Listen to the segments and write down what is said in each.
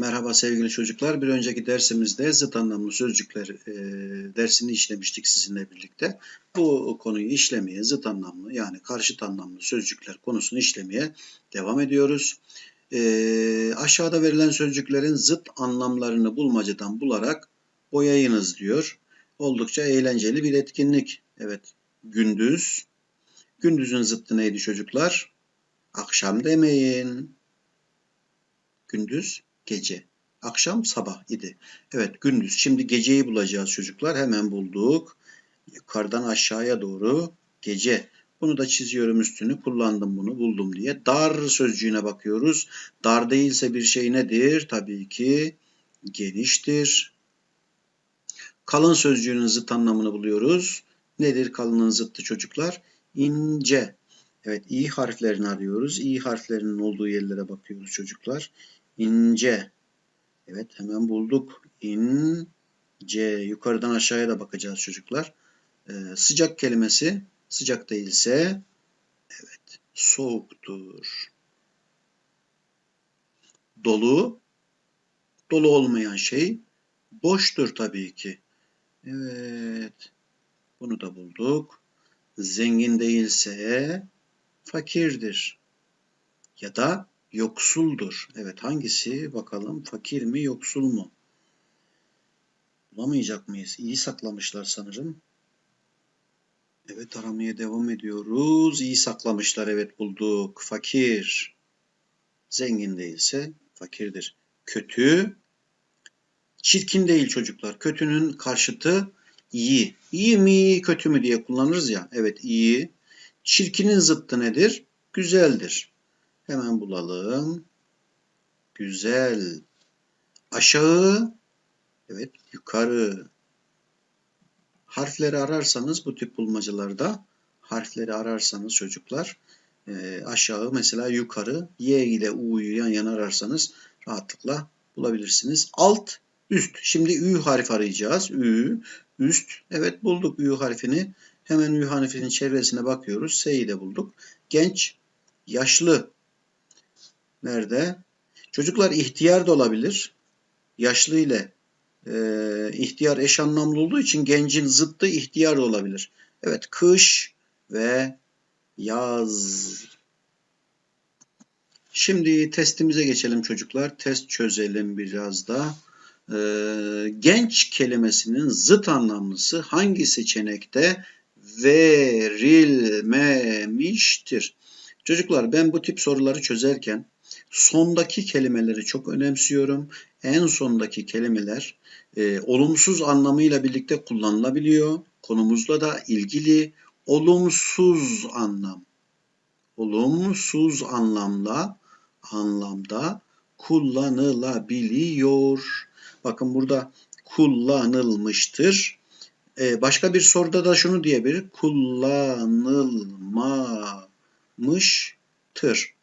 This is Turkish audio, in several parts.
Merhaba sevgili çocuklar. Bir önceki dersimizde zıt anlamlı sözcükler e, dersini işlemiştik sizinle birlikte. Bu konuyu işlemeye zıt anlamlı yani karşıt anlamlı sözcükler konusunu işlemeye devam ediyoruz. E, aşağıda verilen sözcüklerin zıt anlamlarını bulmacadan bularak boyayınız diyor. Oldukça eğlenceli bir etkinlik. Evet, gündüz. Gündüzün zıttı neydi çocuklar? Akşam demeyin. Gündüz gece. Akşam sabah idi. Evet gündüz. Şimdi geceyi bulacağız çocuklar. Hemen bulduk. Yukarıdan aşağıya doğru gece. Bunu da çiziyorum üstünü. Kullandım bunu buldum diye. Dar sözcüğüne bakıyoruz. Dar değilse bir şey nedir? Tabii ki geniştir. Kalın sözcüğünün zıt anlamını buluyoruz. Nedir kalının zıttı çocuklar? İnce. Evet i harflerini arıyoruz. i harflerinin olduğu yerlere bakıyoruz çocuklar. İnce. Evet hemen bulduk. İnce. Yukarıdan aşağıya da bakacağız çocuklar. Ee, sıcak kelimesi sıcak değilse evet soğuktur. Dolu dolu olmayan şey boştur tabii ki. Evet. Bunu da bulduk. Zengin değilse fakirdir. Ya da yoksuldur. Evet hangisi bakalım fakir mi yoksul mu? Bulamayacak mıyız? İyi saklamışlar sanırım. Evet aramaya devam ediyoruz. İyi saklamışlar evet bulduk. Fakir. Zengin değilse fakirdir. Kötü. Çirkin değil çocuklar. Kötünün karşıtı iyi. İyi mi kötü mü diye kullanırız ya. Evet iyi. Çirkinin zıttı nedir? Güzeldir. Hemen bulalım. Güzel. Aşağı. Evet yukarı. Harfleri ararsanız bu tip bulmacalarda harfleri ararsanız çocuklar e, aşağı mesela yukarı Y ile U'yu yan yana ararsanız rahatlıkla bulabilirsiniz. Alt üst. Şimdi Ü harfi arayacağız. Ü üst. Evet bulduk Ü harfini. Hemen Ü harfinin çevresine bakıyoruz. S'yi de bulduk. Genç, yaşlı. Nerede? Çocuklar ihtiyar da olabilir. Yaşlı ile e, ihtiyar eş anlamlı olduğu için gencin zıttı ihtiyar da olabilir. Evet kış ve yaz. Şimdi testimize geçelim çocuklar. Test çözelim biraz da. Ee, genç kelimesinin zıt anlamlısı hangi seçenekte verilmemiştir? Çocuklar ben bu tip soruları çözerken sondaki kelimeleri çok önemsiyorum. En sondaki kelimeler e, olumsuz anlamıyla birlikte kullanılabiliyor. Konumuzla da ilgili olumsuz anlam. Olumsuz anlamla anlamda kullanılabiliyor. Bakın burada kullanılmıştır. Ee, başka bir soruda da şunu diyebilir. Kullanılmamıştır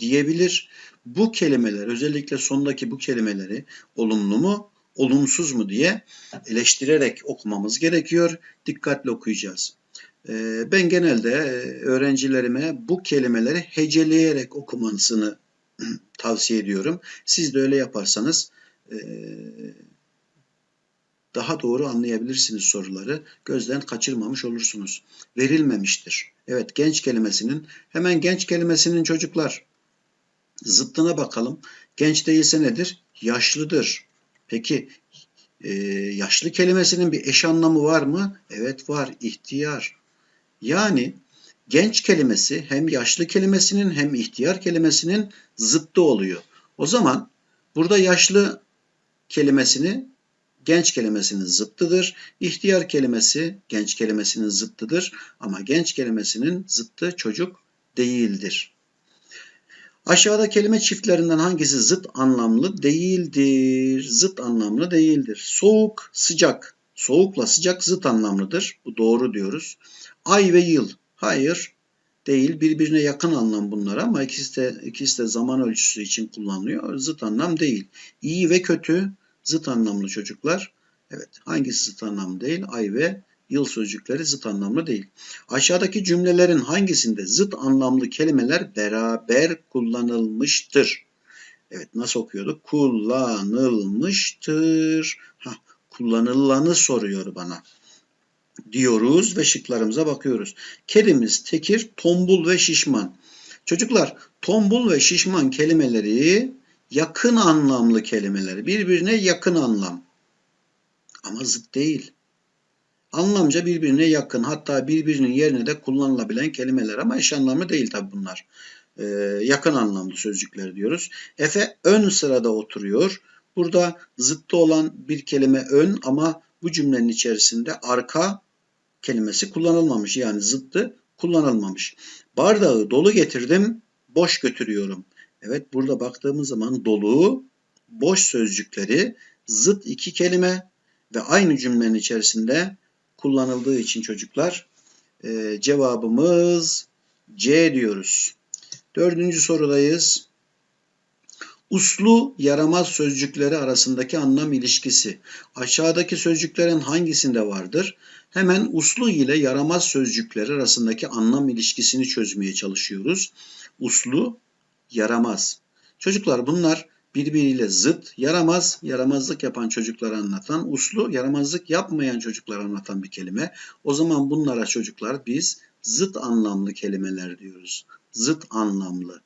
diyebilir. Bu kelimeler özellikle sondaki bu kelimeleri olumlu mu olumsuz mu diye eleştirerek okumamız gerekiyor. Dikkatli okuyacağız. Ee, ben genelde öğrencilerime bu kelimeleri heceleyerek okumasını tavsiye ediyorum. Siz de öyle yaparsanız e, daha doğru anlayabilirsiniz soruları. Gözden kaçırmamış olursunuz. Verilmemiştir. Evet genç kelimesinin hemen genç kelimesinin çocuklar zıttına bakalım. Genç değilse nedir? Yaşlıdır. Peki e, yaşlı kelimesinin bir eş anlamı var mı? Evet var. İhtiyar. Yani genç kelimesi hem yaşlı kelimesinin hem ihtiyar kelimesinin zıttı oluyor. O zaman burada yaşlı kelimesini genç kelimesinin zıttıdır. İhtiyar kelimesi genç kelimesinin zıttıdır ama genç kelimesinin zıttı çocuk değildir. Aşağıda kelime çiftlerinden hangisi zıt anlamlı değildir? Zıt anlamlı değildir. Soğuk, sıcak. Soğukla sıcak zıt anlamlıdır. Bu doğru diyoruz. Ay ve yıl. Hayır değil. Birbirine yakın anlam bunlar ama ikisi de, ikisi de zaman ölçüsü için kullanılıyor. Zıt anlam değil. İyi ve kötü zıt anlamlı çocuklar. Evet hangisi zıt anlamlı değil? Ay ve yıl sözcükleri zıt anlamlı değil. Aşağıdaki cümlelerin hangisinde zıt anlamlı kelimeler beraber kullanılmıştır? Evet nasıl okuyorduk? Kullanılmıştır. Hah, kullanılanı soruyor bana. Diyoruz ve şıklarımıza bakıyoruz. Kedimiz tekir, tombul ve şişman. Çocuklar tombul ve şişman kelimeleri yakın anlamlı kelimeler. Birbirine yakın anlam. Ama zıt değil. Anlamca birbirine yakın hatta birbirinin yerine de kullanılabilen kelimeler ama eş anlamlı değil tabi bunlar. Ee, yakın anlamlı sözcükler diyoruz. Efe ön sırada oturuyor. Burada zıttı olan bir kelime ön ama bu cümlenin içerisinde arka kelimesi kullanılmamış. Yani zıttı kullanılmamış. Bardağı dolu getirdim, boş götürüyorum. Evet burada baktığımız zaman dolu, boş sözcükleri zıt iki kelime ve aynı cümlenin içerisinde kullanıldığı için çocuklar e, cevabımız C diyoruz. Dördüncü sorudayız. Uslu yaramaz sözcükleri arasındaki anlam ilişkisi aşağıdaki sözcüklerin hangisinde vardır? Hemen uslu ile yaramaz sözcükleri arasındaki anlam ilişkisini çözmeye çalışıyoruz. Uslu, yaramaz. Çocuklar bunlar birbiriyle zıt, yaramaz, yaramazlık yapan çocukları anlatan, uslu, yaramazlık yapmayan çocukları anlatan bir kelime. O zaman bunlara çocuklar biz zıt anlamlı kelimeler diyoruz. Zıt anlamlı.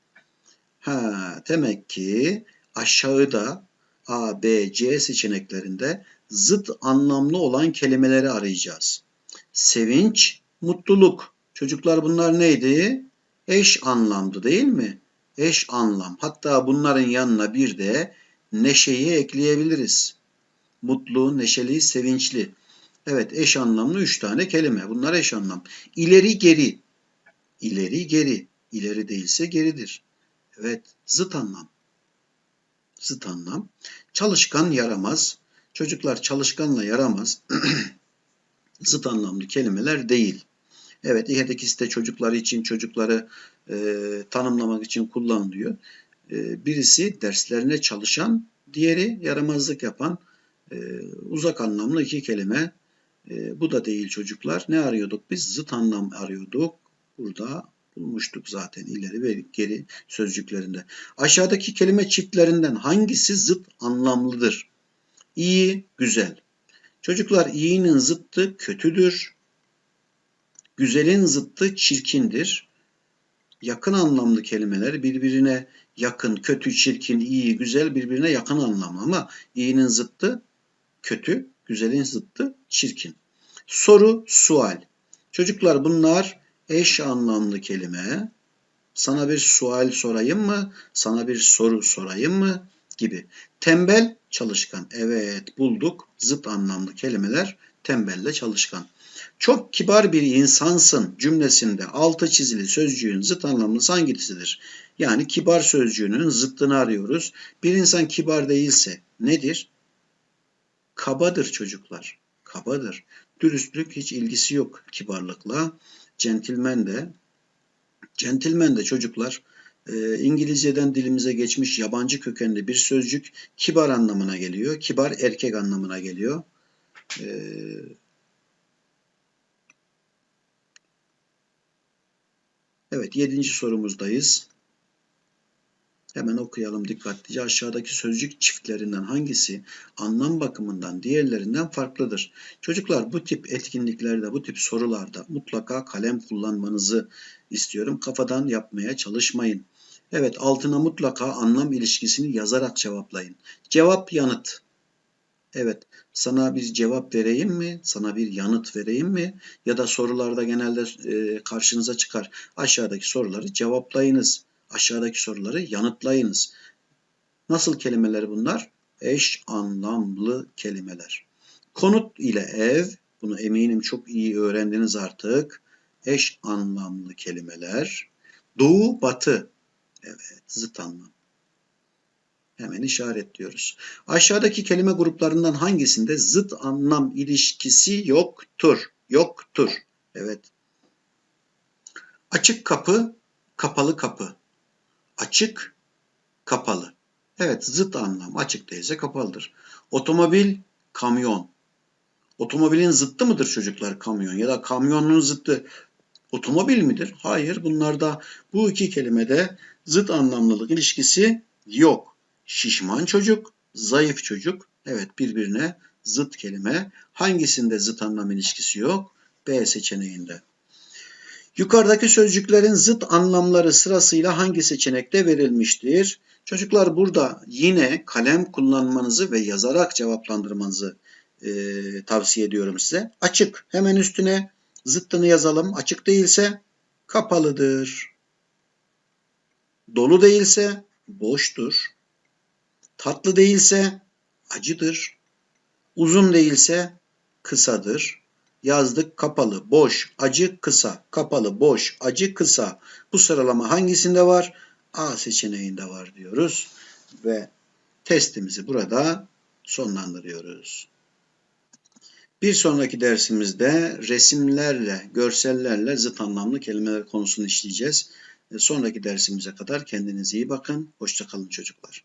Ha, demek ki aşağıda A, B, C seçeneklerinde zıt anlamlı olan kelimeleri arayacağız. Sevinç, mutluluk. Çocuklar bunlar neydi? Eş anlamlı değil mi? Eş anlam. Hatta bunların yanına bir de neşeyi ekleyebiliriz. Mutlu, neşeli, sevinçli. Evet eş anlamlı üç tane kelime. Bunlar eş anlam. İleri geri. İleri geri. İleri değilse geridir. Evet zıt anlam. Zıt anlam. Çalışkan yaramaz. Çocuklar çalışkanla yaramaz. zıt anlamlı kelimeler değil. Evet her ikisi de çocukları için çocukları e, tanımlamak için kullanılıyor. E, birisi derslerine çalışan, diğeri yaramazlık yapan e, uzak anlamlı iki kelime. E, bu da değil çocuklar. Ne arıyorduk biz? Zıt anlam arıyorduk. Burada bulmuştuk zaten ileri ve geri sözcüklerinde. Aşağıdaki kelime çiftlerinden hangisi zıt anlamlıdır? İyi, güzel. Çocuklar iyinin zıttı kötüdür. Güzelin zıttı çirkindir. Yakın anlamlı kelimeler birbirine yakın, kötü, çirkin, iyi, güzel birbirine yakın anlamlı ama iyinin zıttı kötü, güzelin zıttı çirkin. Soru, sual. Çocuklar bunlar eş anlamlı kelime. Sana bir sual sorayım mı? Sana bir soru sorayım mı? Gibi. Tembel, çalışkan. Evet bulduk. Zıt anlamlı kelimeler tembelle çalışkan. Çok kibar bir insansın cümlesinde altı çizili sözcüğün zıt anlamlısı hangisidir? Yani kibar sözcüğünün zıttını arıyoruz. Bir insan kibar değilse nedir? Kabadır çocuklar. Kabadır. Dürüstlük hiç ilgisi yok kibarlıkla. Centilmen de centilmen de çocuklar e, İngilizceden dilimize geçmiş yabancı kökenli bir sözcük kibar anlamına geliyor. Kibar erkek anlamına geliyor. E, evet yedinci sorumuzdayız. Hemen okuyalım dikkatlice. Aşağıdaki sözcük çiftlerinden hangisi anlam bakımından diğerlerinden farklıdır? Çocuklar bu tip etkinliklerde, bu tip sorularda mutlaka kalem kullanmanızı istiyorum. Kafadan yapmaya çalışmayın. Evet altına mutlaka anlam ilişkisini yazarak cevaplayın. Cevap yanıt. Evet sana bir cevap vereyim mi? Sana bir yanıt vereyim mi? Ya da sorularda genelde e, karşınıza çıkar. Aşağıdaki soruları cevaplayınız. Aşağıdaki soruları yanıtlayınız. Nasıl kelimeler bunlar? Eş anlamlı kelimeler. Konut ile ev, bunu eminim çok iyi öğrendiniz artık. Eş anlamlı kelimeler. Doğu, batı. Evet, zıt anlam. Hemen işaretliyoruz. Aşağıdaki kelime gruplarından hangisinde zıt anlam ilişkisi yoktur? Yoktur. Evet. Açık kapı, kapalı kapı. Açık, kapalı. Evet zıt anlam. Açık değilse kapalıdır. Otomobil, kamyon. Otomobilin zıttı mıdır çocuklar kamyon? Ya da kamyonun zıttı otomobil midir? Hayır. Bunlarda bu iki kelimede zıt anlamlılık ilişkisi yok. Şişman çocuk, zayıf çocuk. Evet birbirine zıt kelime. Hangisinde zıt anlam ilişkisi yok? B seçeneğinde. Yukarıdaki sözcüklerin zıt anlamları sırasıyla hangi seçenekte verilmiştir? Çocuklar burada yine kalem kullanmanızı ve yazarak cevaplandırmanızı e, tavsiye ediyorum size. Açık hemen üstüne zıttını yazalım. Açık değilse kapalıdır. Dolu değilse boştur. Tatlı değilse acıdır. Uzun değilse kısadır. Yazdık kapalı, boş, acı, kısa. Kapalı, boş, acı, kısa. Bu sıralama hangisinde var? A seçeneğinde var diyoruz. Ve testimizi burada sonlandırıyoruz. Bir sonraki dersimizde resimlerle, görsellerle zıt anlamlı kelimeler konusunu işleyeceğiz. Sonraki dersimize kadar kendinize iyi bakın. Hoşçakalın çocuklar.